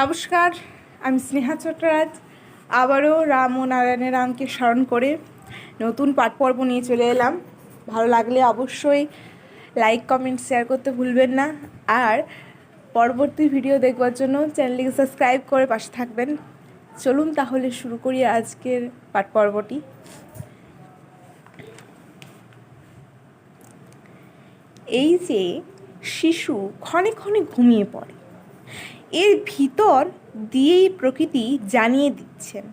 নমস্কার, আমি স্নেহা চট্টরাজ। আবারও রাম ও নারায়ণের রামকে স্মরণ করে নতুন পাঠ পর্ব নিয়ে চলে এলাম। ভালো লাগলে অবশ্যই লাইক কমেন্ট শেয়ার করতে ভুলবেন না। আর পরবর্তী ভিডিও দেখবার জন্য চ্যানেলটিকে সাবস্ক্রাইব করে পাশে থাকবেন। চলুন তাহলে শুরু করি আজকের পাঠ পর্বটি এই যে শিশু ক্ষণে ক্ষণে ঘুমিয়ে পড়ে। এর ভিতর দিয়েই প্রকৃতি জানিয়ে দিচ্ছেন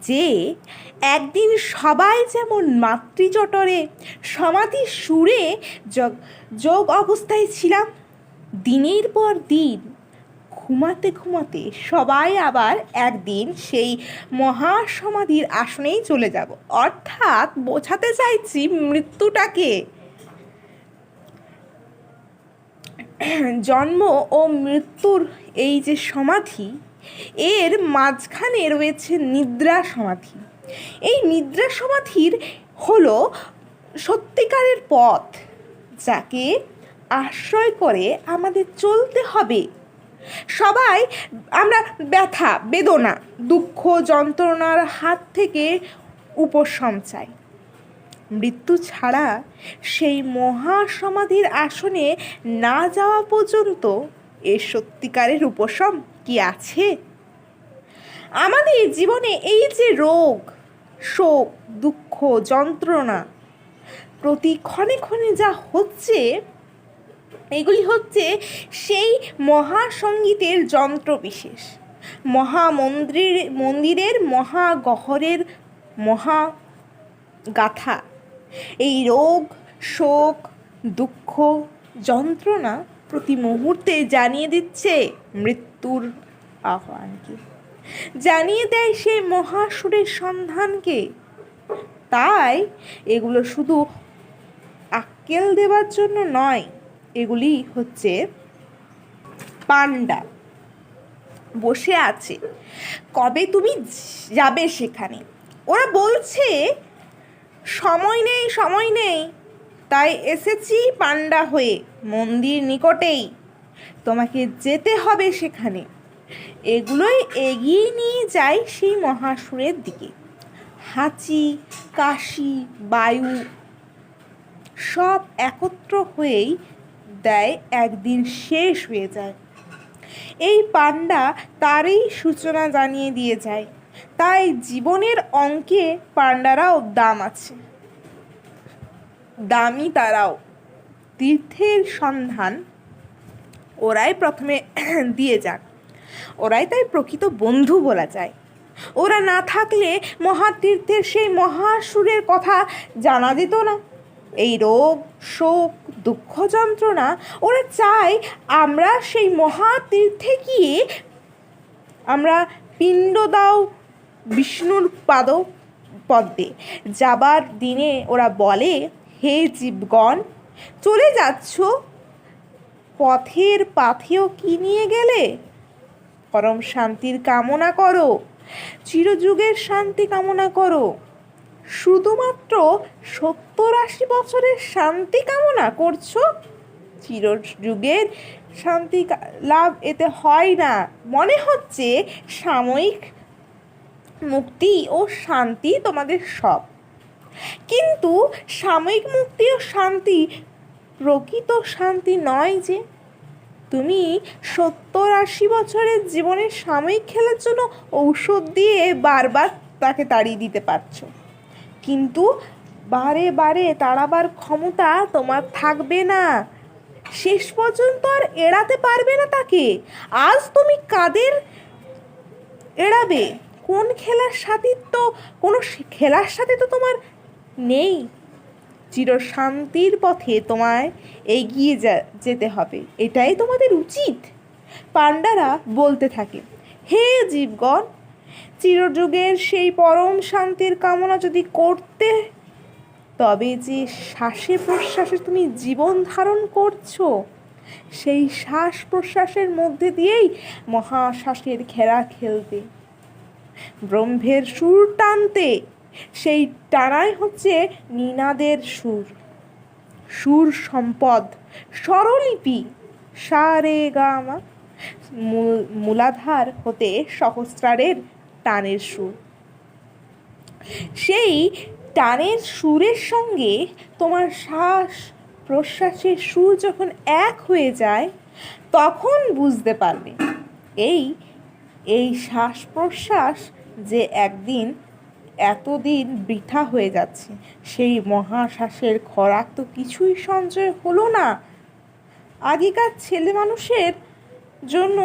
যে একদিন সবাই যেমন মাতৃচটরে সমাধি সুরে যোগ যোগ অবস্থায় ছিলাম, দিনের পর দিন ঘুমাতে ঘুমাতে সবাই আবার একদিন সেই মহাসমাধির আসনেই চলে যাব। অর্থাৎ বোঝাতে চাইছি মৃত্যুটাকে। জন্ম ও মৃত্যুর এই যে সমাধি, এর মাঝখানে রয়েছে নিদ্রা সমাধি। এই নিদ্রা সমাধির হলো সত্যিকারের পথ, যাকে আশ্রয় করে আমাদের চলতে হবে। সবাই, আমরা ব্যথা, বেদনা, দুঃখ, যন্ত্রণার হাত থেকে উপশম চাই। মৃত্যু ছাড়া সেই মহাসমাধির আসনে না যাওয়া পর্যন্ত এর সত্যিকারের উপশম কি আছে? আমাদের জীবনে এই যে রোগ, শোক, দুঃখ, যন্ত্রণা, প্রতি ক্ষণে ক্ষণে যা হচ্ছে, এগুলি হচ্ছে সেই মহাসঙ্গীতের যন্ত্র বিশেষ মহামন্দির, মন্দিরের মহাগহরের মহা গাথা এই রোগ, শোক, দুঃখ, যন্ত্রণা প্রতি মুহূর্তে জানিয়ে দিচ্ছে মৃত্যুর আহ্বানকে। জানিয়ে দেয় সেই মহাসুরের সন্ধানকে। তাই এগুলো শুধু আক্কেল দেওয়ার জন্য নয়, এগুলি হচ্ছে পান্ডা বসে আছে, কবে তুমি যাবে সেখানে? ওরা বলছে সময় নেই সময় নেই। তাই এসেছি পান্ডা হয়ে, মন্দির নিকটেই। তোমাকে যেতে হবে সেখানে। এগুলোই এগিয়ে নিয়ে যায় সেই মহাসুরের দিকে। হাঁচি, কাশি, বায়ু সব একত্র হয়েই দেয় একদিন শেষ হয়ে যায়। এই পান্ডা তারই সূচনা জানিয়ে দিয়ে যায়। তাই জীবনের অঙ্কে পাণ্ডারাও দাম আছে। দামি তারাও। তীর্থের সন্ধান ওরাই প্রথমে দিয়ে যাক ওরাই তাই প্রকৃত বন্ধু বলা যায়। ওরা না থাকলে মহাতীর্থের সেই মহাসুরের কথা জানা যেত না। এই রোগ, শোক, দুঃখ যন্ত্রণা ওরা চায় আমরা সেই মহাতীর্থে গিয়ে আমরা পিণ্ড দাও বিষ্ণুর পাদ, পদ্মে। যাবার দিনে ওরা বলে, হে জীবগণ, চলে যাচ্ছ? পথের পাথেও কি নিয়ে গেলে? পরম শান্তির কামনা করো, চিরযুগের শান্তি কামনা করো। শুধুমাত্র সত্তর আশি বছরের শান্তি কামনা করছ? চিরযুগের শান্তি লাভ এতে হয় না। মনে হচ্ছে সাময়িক মুক্তি ও শান্তি তোমাদের সব। কিন্তু সাময়িক মুক্তি ও শান্তি প্রকৃত শান্তি নয় যে। তুমি সত্তর আশি বছরের জীবনের সাময়িক খেলার জন্য ঔষধ দিয়ে বারবার তাকে তাড়িয়ে দিতে পারছ। কিন্তু বারে বারে তাড়াবার ক্ষমতা তোমার থাকবে না। শেষ পর্যন্ত আর এড়াতে পারবে না তাকে। আজ তুমি কাদের এড়াবে? কোন খেলার সাথে তো, কোনো খেলার সাথে তো তোমার নেই। চিরশান্তির পথে তোমায় এগিয়ে যা যেতে হবে। এটাই তোমাদের উচিত। পাণ্ডারা বলতে থাকে, হে জীবগণ, চিরযুগের সেই পরম শান্তির কামনা যদি করতে, তবে যে শ্বাসে প্রশ্বাসে তুমি জীবন ধারণ করছ, সেই শ্বাস প্রশ্বাসের মধ্যে দিয়েই মহাশ্বাসের খেলা খেলতে ব্রহ্মের সুর টানতে। সেই টানাই হচ্ছে নিনাদের সুর। সুর সম্পদ, স্বরলিপি সা রে গা মা মূলাধার হতে সহস্রারের টানের সুর। সেই টানের সুরের সঙ্গে তোমার শ্বাস প্রশ্বাসের সুর যখন এক হয়ে যায়, তখন বুঝতে পারবে। এই এই শ্বাস প্রশ্বাস যে একদিন এতদিন বৃথা হয়ে যাচ্ছে, সেই মহাশ্বাসের খরাক তো কিছুই সঞ্চয় হলো না। আগেকার ছেলে মানুষের জন্য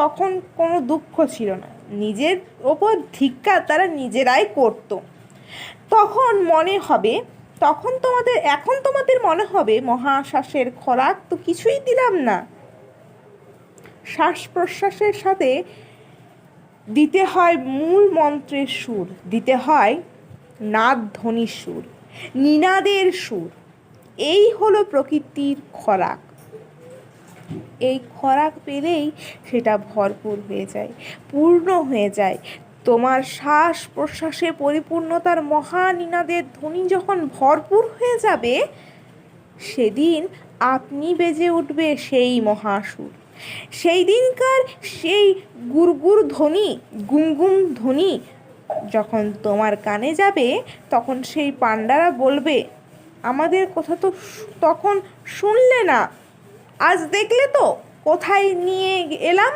তখন কোনো দুঃখ ছিল না। নিজের ওপর ধিক্কার তারা নিজেরাই করত। তখন মনে হবে, তখন তোমাদের, এখন তোমাদের মনে হবে মহাশ্বাসের খরাক তো কিছুই দিলাম না। শ্বাস প্রশ্বাসের সাথে দিতে হয় মূল মন্ত্রের সুর, দিতে হয় নাদ ধ্বনির সুর, নিনাদের সুর। এই হলো প্রকৃতির খরাক। এই খরাক পেলেই সেটা ভরপুর হয়ে যায়, পূর্ণ হয়ে যায়। তোমার শ্বাস প্রশ্বাসে পরিপূর্ণতার মহানিনাদের ধ্বনি যখন ভরপুর হয়ে যাবে, সেদিন আপনি বেজে উঠবে সেই মহাসুর। সেই দিনকার সেই গুরগুর ধ্বনি গুনগুন ধ্বনি যখন তোমার কানে যাবে, তখন সেই পাণ্ডারা বলবে, আমাদের কথা তো তখন শুনলে না। আজ দেখলে তো, কোথায় নিয়ে এলাম?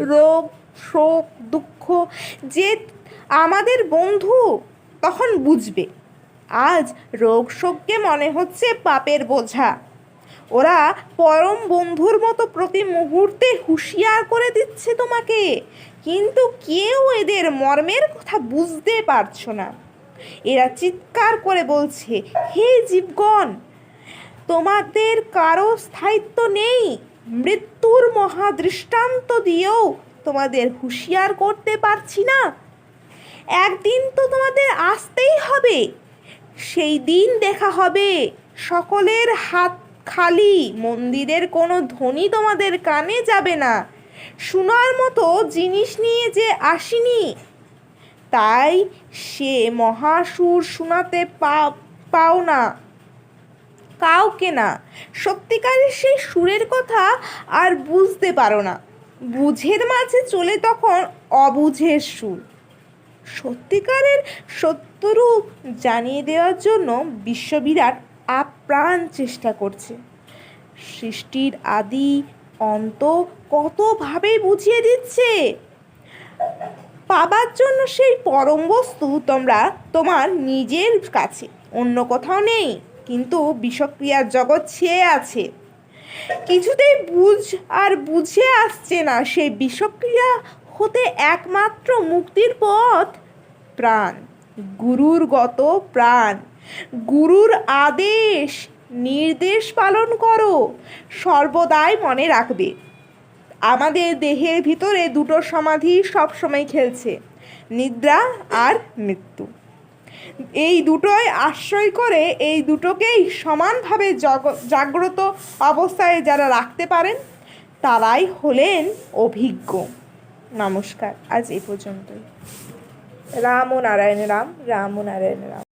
রোগ, শোক, দুঃখ, যে আমাদের বন্ধু তখন বুঝবে। আজ রোগ শোককে মনে হচ্ছে পাপের বোঝা। ওরা পরম বন্ধুর মতো প্রতি মুহূর্তে হুঁশিয়ার করে দিচ্ছে তোমাকে। কিন্তু কেউ এদের মর্মের কথা বুঝতে পারছ না। এরা চিৎকার করে বলছে, হে জীবগণ, তোমাদের কারও স্থায়িত্ব নেই। মৃত্যুর মহাদৃষ্টান্ত দিয়েও তোমাদের হুঁশিয়ার করতে পারছি না। একদিন তো তোমাদের আসতেই হবে। সেই দিন দেখা হবে। সকলের হাত খালি, মন্দিরের কোনো ধ্বনি তোমাদের কানে যাবে না। শোনার মতো জিনিস নিয়ে যে আসিনি। তাই সে মহাসুর শোনাতে পাও না। কাউকে না। সত্যিকারের সেই সুরের কথা আর বুঝতে পারো না। বুঝের মাঝে চলে তখন অবুঝের সুর। সত্যিকারের সত্যরূপ জানিয়ে দেওয়ার জন্য বিশ্ববিরাট আপ্রাণ চেষ্টা করছে। সৃষ্টির আদি অন্ত কতভাবে বুঝিয়ে দিচ্ছে? পাবার জন্য সেই পরম বস্তু তোমরা তোমার নিজের কাছে, অন্য কোথাও নেই, কিন্তু বিষক্রিয়ার জগৎ ছেয়ে আছে। কিছুতেই বুঝ আর বুঝে আসছে না সেই বিষক্রিয়া হতে একমাত্র মুক্তির পথ, প্রাণ গুরুর গত প্রাণ। গুরুর আদেশ, নির্দেশ পালন করো, সর্বদাই মনে রাখবে। আমাদের দেহের ভিতরে দুটো সমাধি সবসময় খেলছে, নিদ্রা আর মৃত্যু। এই দুটোই আশ্রয় করে এই দুটোকেই সমানভাবে জগ- জাগ্রত অবস্থায় যারা রাখতে পারেন, তারাই হলেন অভিজ্ঞ। নমস্কার, আজ এ পর্যন্তই। রাম ও নারায়ণ রাম রাম ও নারায়ণ রাম।